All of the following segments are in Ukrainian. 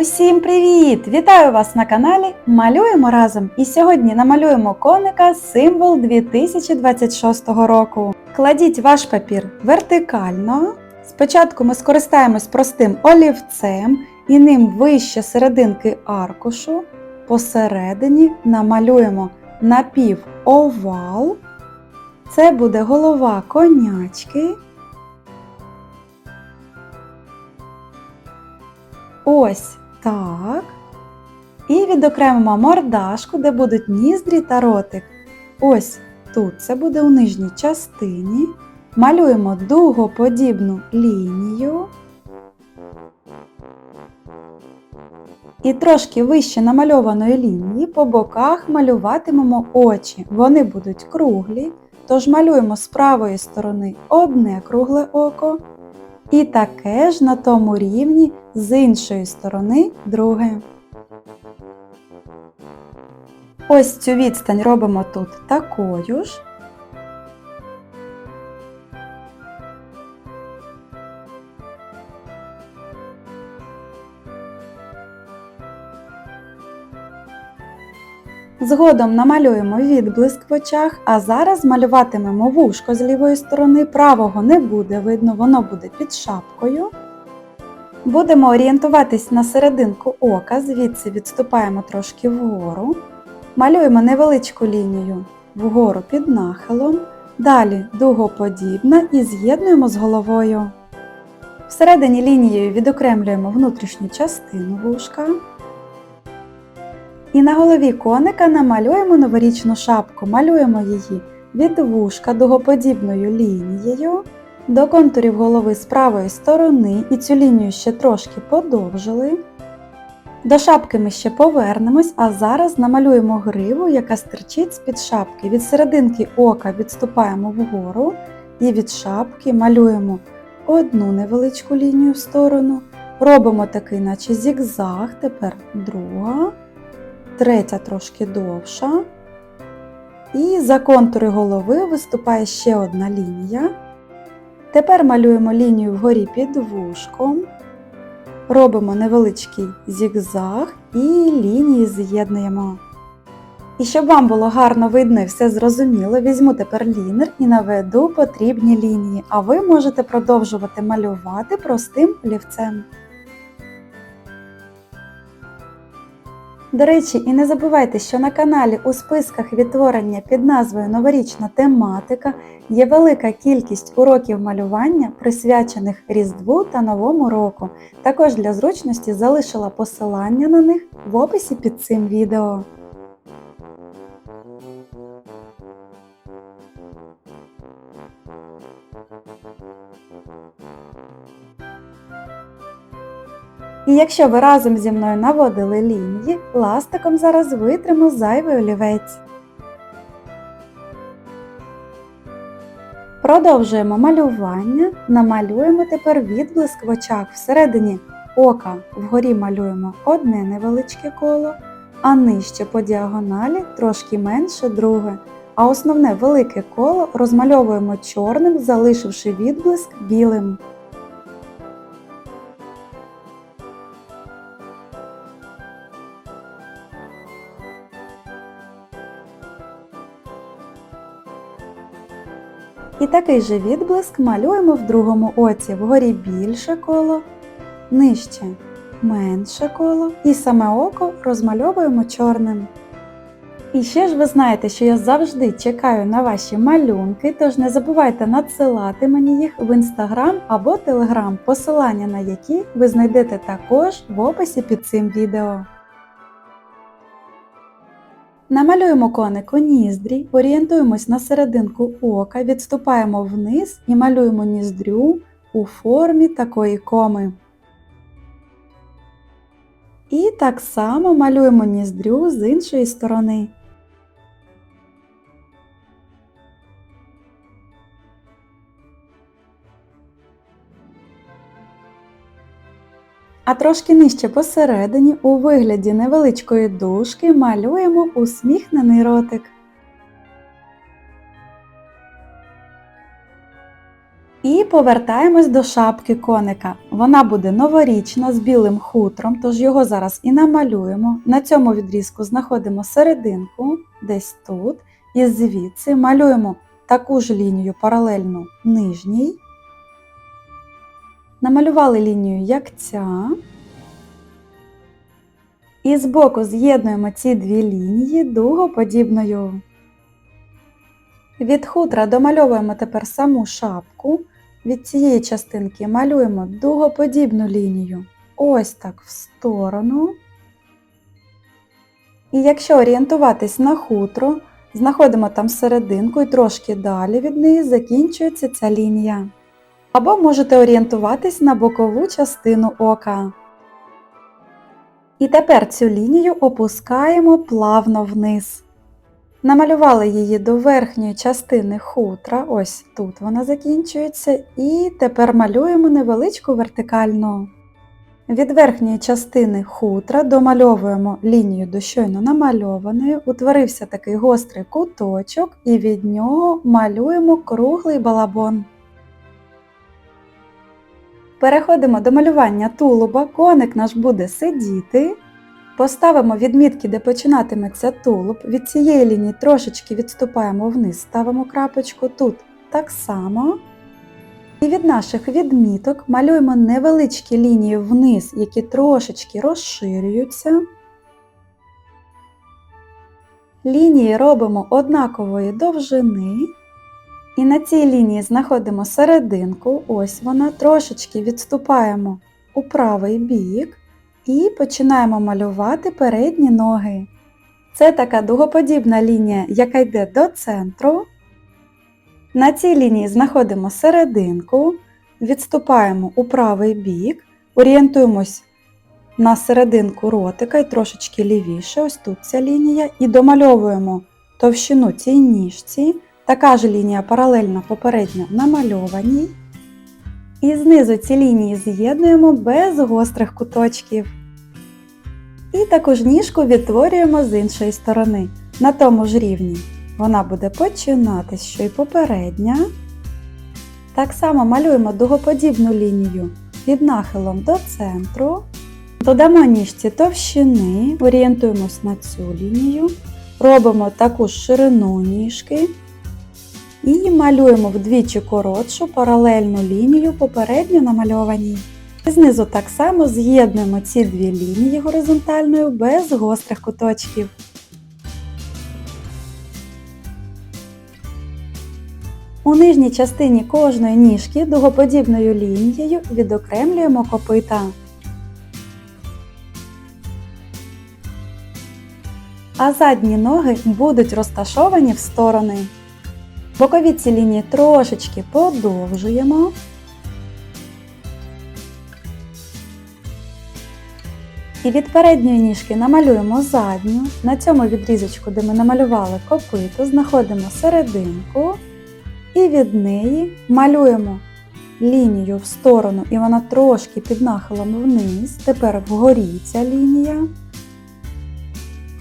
Усім привіт! Вітаю вас на каналі Малюємо разом! І сьогодні намалюємо коника символ 2026 року. Кладіть ваш папір вертикально. Спочатку ми скористаємось простим олівцем і ним вище серединки аркушу. Посередині намалюємо напівовал. Це буде голова конячки. Ось так. І відокремимо мордашку, де будуть ніздрі та ротик. Ось тут це буде у нижній частині. Малюємо дугоподібну лінію. І трошки вище намальованої лінії по боках малюватимемо очі. Вони будуть круглі, тож малюємо з правої сторони одне кругле око. І таке ж на тому рівні з іншої сторони друге. Ось цю відстань робимо тут такою ж. Згодом намалюємо відблиск в очах, а зараз малюватимемо вушко з лівої сторони, правого не буде видно, воно буде під шапкою. Будемо орієнтуватись на серединку ока, звідси відступаємо трошки вгору. Малюємо невеличку лінію вгору під нахилом, далі дугоподібна і з'єднуємо з головою. Всередині лінією відокремлюємо внутрішню частину вушка. І на голові коника намалюємо новорічну шапку, малюємо її від вушка дугоподібною лінією до контурів голови з правої сторони і цю лінію ще трошки подовжили. До шапки ми ще повернемось, а зараз намалюємо гриву, яка стирчить з-під шапки. Від серединки ока відступаємо вгору і від шапки малюємо одну невеличку лінію в сторону. Робимо такий, наче зігзаг, тепер друга третя трошки довша. І за контури голови виступає ще одна лінія. Тепер малюємо лінію вгорі під вушком, робимо невеличкий зігзаг і лінії з'єднуємо. І щоб вам було гарно видно і все зрозуміло, візьму тепер лінер і наведу потрібні лінії, а ви можете продовжувати малювати простим олівцем. До речі, і не забувайте, що на каналі у списках відтворення під назвою Новорічна тематика є велика кількість уроків малювання, присвячених Різдву та Новому року. Також для зручності залишила посилання на них в описі під цим відео. І якщо ви разом зі мною наводили лінії, ластиком зараз витримо зайвий олівець. Продовжуємо малювання, намалюємо тепер відблиск в очах всередині ока вгорі малюємо одне невеличке коло, а нижче по діагоналі трошки менше друге. А основне велике коло розмальовуємо чорним, залишивши відблиск білим. Такий же відблиск малюємо в другому оці вгорі більше коло, нижче менше коло і саме око розмальовуємо чорним. І ще ж ви знаєте, що я завжди чекаю на ваші малюнки, тож не забувайте надсилати мені їх в інстаграм або телеграм, посилання на які ви знайдете також в описі під цим відео. Намалюємо конику ніздрі, орієнтуємось на серединку ока, відступаємо вниз і малюємо ніздрю у формі такої коми. І так само малюємо ніздрю з іншої сторони. А трошки нижче посередині у вигляді невеличкої дужки малюємо усміхнений ротик. І повертаємось до шапки коника. Вона буде новорічна з білим хутром, тож його зараз і намалюємо. На цьому відрізку знаходимо серединку, десь тут, і звідси малюємо таку ж лінію паралельну нижній. Намалювали лінію як ця. І збоку з'єднуємо ці дві лінії дугоподібною. Від хутра домальовуємо тепер саму шапку. Від цієї частинки малюємо дугоподібну лінію. Ось так в сторону. І якщо орієнтуватись на хутро, знаходимо там серединку і трошки далі від неї закінчується ця лінія. Або можете орієнтуватись на бокову частину ока. І тепер цю лінію опускаємо плавно вниз. Намалювали її до верхньої частини хутра, ось тут вона закінчується, і тепер малюємо невеличку вертикальну. Від верхньої частини хутра домальовуємо лінію до щойно намальованої, утворився такий гострий куточок, і від нього малюємо круглий балабон. Переходимо до малювання тулуба, коник наш буде сидіти. Поставимо відмітки, де починатиметься тулуб. Від цієї лінії трошечки відступаємо вниз, ставимо крапочку тут так само. І від наших відміток малюємо невеличкі лінії вниз, які трошечки розширюються. Лінії робимо однакової довжини. І на цій лінії знаходимо серединку, ось вона, трошечки відступаємо у правий бік і починаємо малювати передні ноги. Це така дугоподібна лінія, яка йде до центру. На цій лінії знаходимо серединку, відступаємо у правий бік, орієнтуємось на серединку ротика і трошечки лівіше, ось тут ця лінія, і домальовуємо товщину цій ніжці. Така ж лінія паралельно попередньо намальованій. І знизу ці лінії з'єднуємо без гострих куточків. І таку ж ніжку відтворюємо з іншої сторони, на тому ж рівні. Вона буде починатись, що й попередня. Так само малюємо дугоподібну лінію під нахилом до центру. Додамо ніжці товщини, орієнтуємось на цю лінію. Робимо таку ж ширину ніжки. І малюємо вдвічі коротшу паралельну лінію попередньо намальованій. Знизу так само з'єднуємо ці дві лінії горизонтальною без гострих куточків. У нижній частині кожної ніжки дугоподібною лінією відокремлюємо копита. А задні ноги будуть розташовані в сторони. Бокові ці лінії трошечки подовжуємо. І від передньої ніжки намалюємо задню. На цьому відрізочку, де ми намалювали копито, знаходимо серединку і від неї малюємо лінію в сторону, і вона трошки під нахилом вниз. Тепер вгорі ця лінія.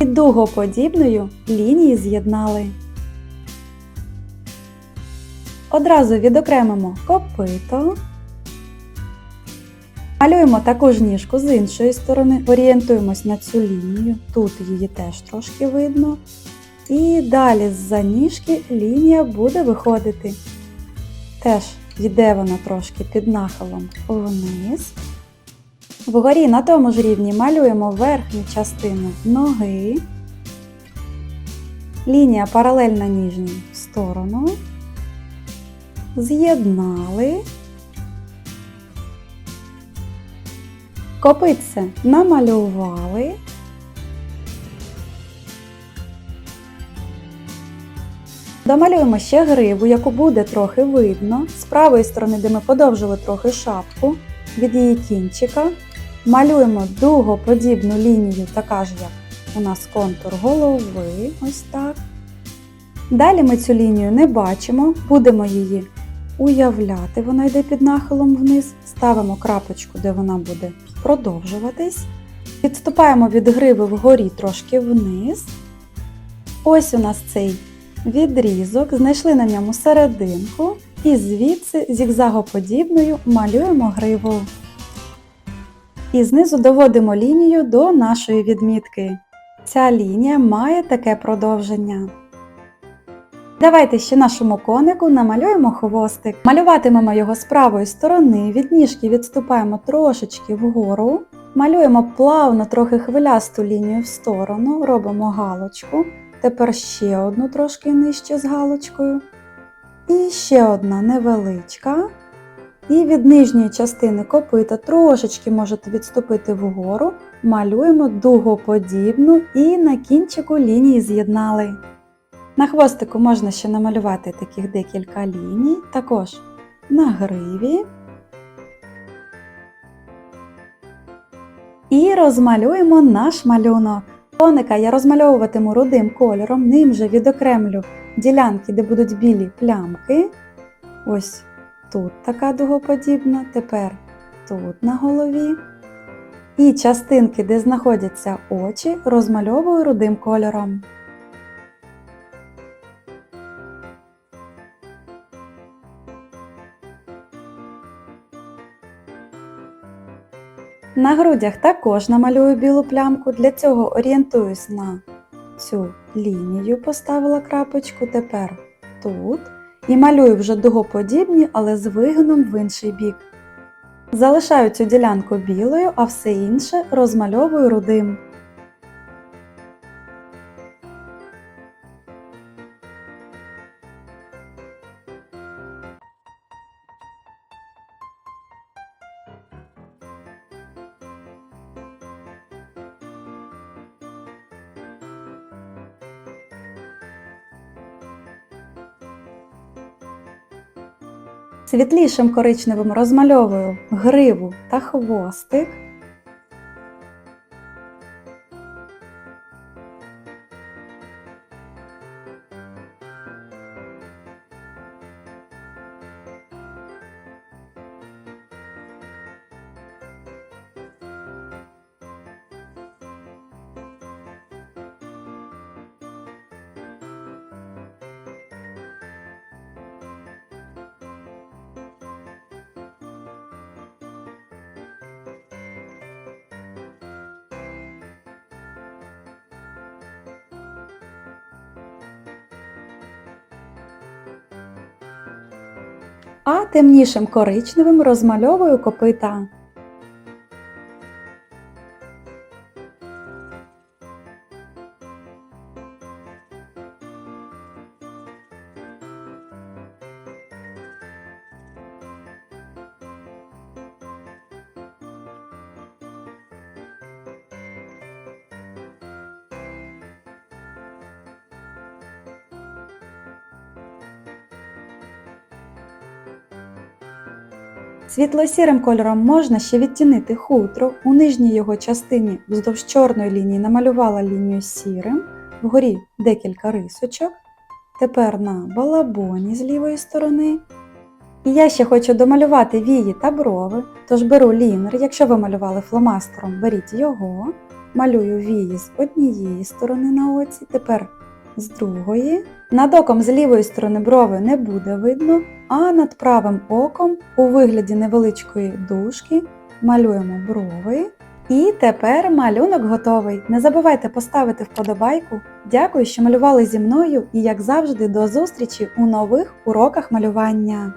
І дугоподібною лінії з'єднали. Одразу відокремимо копито. Малюємо таку ж ніжку з іншої сторони, орієнтуємось на цю лінію, тут її теж трошки видно. І далі з-за ніжки лінія буде виходити. Теж йде вона трошки під нахилом вниз. Вгорі на тому ж рівні малюємо верхню частину ноги. Лінія паралельна ніжній сторону. З'єднали. Копитце намалювали. Домалюємо ще грибу, яку буде трохи видно. З правої сторони, де ми подовжили трохи шапку від її кінчика. Малюємо дугоподібну лінію, така ж, як у нас контур голови. Ось так. Далі ми цю лінію не бачимо, будемо її уявляти, вона йде під нахилом вниз, ставимо крапочку, де вона буде продовжуватись. Відступаємо від гриби вгорі трошки вниз. Ось у нас цей відрізок, знайшли на ньому серединку І звідси зігзагоподібною малюємо гриву. І знизу доводимо лінію до нашої відмітки. Ця лінія має таке продовження. Давайте ще нашому конику намалюємо хвостик. Малюватимемо його з правої сторони, від ніжки відступаємо трошечки вгору, малюємо плавно трохи хвилясту лінію в сторону, робимо галочку. Тепер ще одну трошки нижче з галочкою. І ще одна невеличка. І від нижньої частини копита трошечки можете відступити вгору, малюємо дугоподібну і на кінчику лінії з'єднали. На хвостику можна ще намалювати таких декілька ліній, також на гриві. І розмалюємо наш малюнок. Коника я розмальовуватиму рудим кольором, ним же відокремлю ділянки, де будуть білі плямки. Ось тут така дугоподібна, тепер тут на голові. І частинки, де знаходяться очі, розмальовую рудим кольором. На грудях також намалюю білу плямку. Для цього орієнтуюсь на цю лінію, поставила крапочку, тепер тут. І малюю вже дугоподібні, але з вигином в інший бік. Залишаю цю ділянку білою, а все інше розмальовую рудим. Світлішим коричневим розмальовую гриву та хвостик. А темнішим коричневим розмальовую копита. Світло-сірим кольором можна ще відтінити хутро. У нижній його частині вздовж чорної лінії намалювала лінію сірим, вгорі декілька рисочок. Тепер на балабоні з лівої сторони. І я ще хочу домалювати вії та брови, тож беру лінер, якщо ви малювали фломастером, беріть його, малюю вії з однієї сторони на оці, тепер з другої. Над оком з лівої сторони брови не буде видно, а над правим оком у вигляді невеличкої дужки малюємо брови. І тепер малюнок готовий. Не забувайте поставити вподобайку. Дякую, що малювали зі мною і, як завжди, до зустрічі у нових уроках малювання.